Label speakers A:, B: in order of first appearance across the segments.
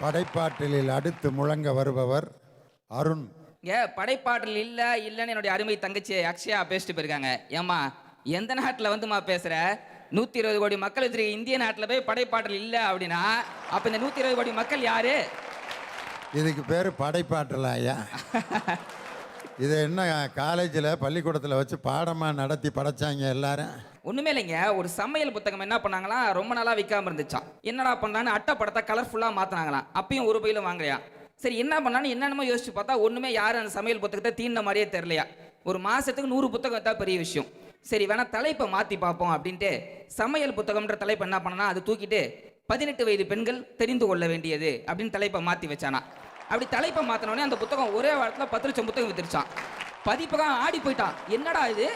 A: படைப்பாற்றலில் அடுத்து முழங்க வருபவர் அருண்.
B: இங்க படைப்பாற்றல் இல்ல இல்லைன்னு என்னுடைய அருமை தங்கச்சி அக்ஷயா பேசிட்டு போயிருக்காங்க. ஏம்மா எந்த நாட்டில் வந்துமா பேசுற? நூத்தி இருபது கோடி மக்கள் வச்சிருக்க இந்திய நாட்டில் போய் படைப்பாற்றல் இல்ல அப்படின்னா அப்ப இந்த நூத்தி இருபது கோடி மக்கள் யாரு?
A: இதுக்கு பேர் படைப்பாற்றலா ஐயா? இது என்ன காலேஜில் பள்ளிக்கூடத்தில் வச்சு பாடமாக நடத்தி படைச்சாங்க எல்லாரும்?
B: ஒன்றுமே இல்லைங்க. ஒரு சமையல் புத்தகம் என்ன பண்ணாங்களா? ரொம்ப நாளாக விற்காம இருந்துச்சா என்னடா பண்ணலான்னு அட்டை படத்தை கலர்ஃபுல்லாக மாற்றினாங்களாம் அப்பயும் ஒரு பையில வாங்கலையா? சரி என்ன பண்ணான்னு என்னென்னமோ யோசிச்சு பார்த்தா ஒன்றுமே யாரும் அந்த சமையல் புத்தகத்தை தீண்ட மாதிரியே தெரியலையா? ஒரு மாதத்துக்கு நூறு புத்தகம் தான் பெரிய விஷயம். சரி வேணா தலைப்பை மாற்றி பார்ப்போம் அப்படின்ட்டு சமையல் புத்தகம்ன்ற தலைப்பு என்ன பண்ணனா அது தூக்கிட்டு பதினெட்டு வயது பெண்கள் தெரிந்து கொள்ள வேண்டியது அப்படின்னு தலைப்பை மாற்றி வச்சானா அப்படி தலைப்பை மாற்றினோடனே அந்த புத்தகம் ஒரே வாரத்தில் பத்து லட்சம் புத்தகம் வித்துருச்சான். பதிப்பகம் ஆடி போயிட்டான். என்னடா இது?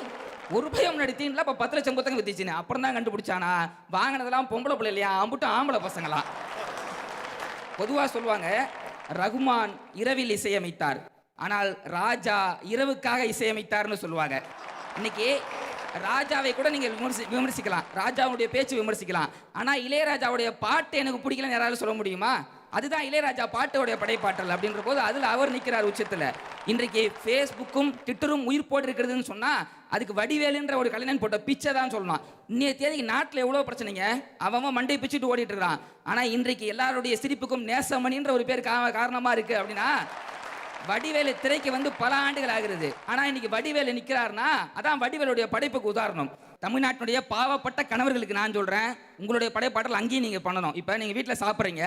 B: ஒரு பயம் முன்னாடி இப்போ பத்து லட்சம் புத்தகம் வித்துச்சுன்னு. அப்புறம் தான் கண்டுபிடிச்சானா? வாங்கினதெல்லாம் பொம்பளை பிள்ளை இல்லையா? அம்புட்டும் ஆம்பளை பசங்களா? பொதுவாக சொல்லுவாங்க ரகுமான் இரவில் இசையமைத்தார். ஆனால் ராஜா இரவுக்காக இசையமைத்தார்னு சொல்லுவாங்க. இன்னைக்கு ராஜாவை கூட நீங்கள் விமர்சி விமர்சிக்கலாம். ராஜாவுடைய பேச்சு விமர்சிக்கலாம். ஆனால் இளையராஜாவுடைய பாட்டு எனக்கு பிடிக்கலன்னு யாராவது சொல்ல முடியுமா? அதுதான் இளையராஜா பாட்டோடைய படைப்பாற்றல் அப்படின்ற போது அதில் அவர் நிற்கிறார் உச்சத்தில். இன்றைக்கு ஃபேஸ்புக்கும் ட்விட்டரும் உயிர் போட்டு இருக்கிறதுன்னு அதுக்கு வடிவேலுன்ற ஒரு கலைஞன் போட்ட பிச்சை தான் சொல்லலாம் இன்னைய தேதிக்கு நாட்டில் எவ்வளோ பிரச்சனைங்க? அவன் மண்டை பிச்சுட்டு ஓடிட்டு இருக்கான் ஆனால் இன்றைக்கு எல்லாருடைய சிரிப்புக்கும் நேசமணின்ற ஒரு பேர் கா- இருக்குது அப்படின்னா வடிவேலு திரைக்கு வந்து பல ஆண்டுகள் ஆகிறது. ஆனால் இன்னைக்கு வடிவேலு நிற்கிறாருன்னா அதான் வடிவேலுடைய படைப்புக்கு உதாரணம். தமிழ்நாட்டினுடைய பாவப்பட்ட கணவர்களுக்கு நான் சொல்கிறேன் உங்களுடைய படைப்பாற்றல் அங்கேயும் நீங்கள் பண்ணணும். இப்போ நீங்கள் வீட்டில் சாப்பிட்றீங்க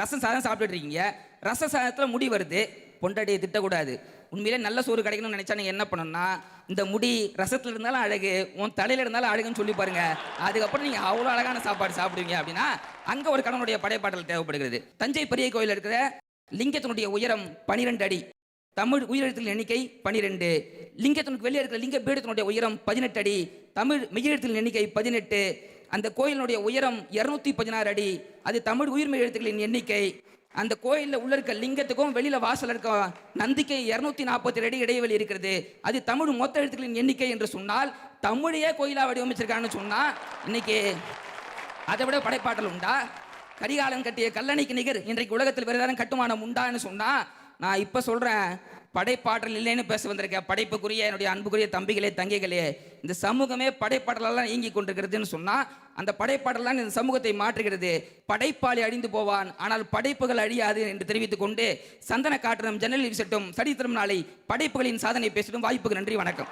B: ரசம் சாதம் சாப்பிட்டுட்டு இருக்கீங்க ரச சாதத்தில் முடி வருது பொண்டாட்டியை திட்டக்கூடாது. உண்மையிலே நல்ல சோறு கிடைக்கணும்னு நினச்சா நீங்கள் என்ன பண்ணணும்னா இந்த முடி ரசத்தில் இருந்தாலும் அழகு உன் தலையில் இருந்தாலும் அழகுன்னு சொல்லி பாருங்க. அதுக்கப்புறம் நீங்கள் அவ்வளோ அழகான சாப்பாடு சாப்பிடுவீங்க அப்படின்னா அங்கே ஒரு கணவனுடைய படைப்பாற்றல் தேவைப்படுகிறது. தஞ்சை பெரிய கோயில் இருக்கிற லிங்கத்தினுடைய உயரம் பனிரெண்டு அடி. தமிழ் உயிரெழுத்தில் எண்ணிக்கை பனிரெண்டு. லிங்கத்தினுக்கு வெளியே இருக்கிற லிங்க பீடத்தினுடைய உயரம் பதினெட்டு அடி. தமிழ் மெய்யெழுத்தில் எண்ணிக்கை பதினெட்டு. அந்த கோயிலினுடைய உயரம் இருநூத்தி பதினாறு அடி. அது தமிழ் உயிர்மை எழுத்துக்களின் எண்ணிக்கை. அந்த கோயிலில் உள்ள இருக்க லிங்கத்துக்கும் வெளியில் வாசல் இருக்க நந்திக்கை இருநூத்தி நாற்பத்தி அடி இடைவெளி இருக்கிறது. அது தமிழ் மொத்த எழுத்துக்களின் எண்ணிக்கை என்று சொன்னால் தமிழையே கோயிலாக வடிவமைச்சிருக்கான்னு சொன்னால் இன்னைக்கு அதை விட படைப்பாற்றல் உண்டா? கரிகாலன் கட்டிய கல்லணைக்கு நிகர். இன்றைக்கு உலகத்தில் வேறு ஏதாவது கட்டுமானம் உண்டான்னு சொன்னால் நான் இப்போ சொல்கிறேன் படைப்பாற்றல் இல்லைன்னு பேச வந்திருக்கேன். படைப்புக்குரிய என்னுடைய அன்புக்குரிய தம்பிகளே தங்கைகளே இந்த சமூகமே படைப்பாற்றலெல்லாம் இயங்கி கொண்டிருக்கிறதுன்னு சொன்னால் அந்த படைப்பாற்றலாம் இந்த சமூகத்தை மாற்றுகிறது. படைப்பாளி அழிந்து போவான் ஆனால் படைப்புகள் அழியாது என்று தெரிவித்துக் கொண்டு சந்தன காற்றனும் ஜன்னல் வீசட்டும் சரித்திரம் நாளை படைப்புகளின் சாதனை பேசட்டும். வாய்ப்புக்கு நன்றி வணக்கம்.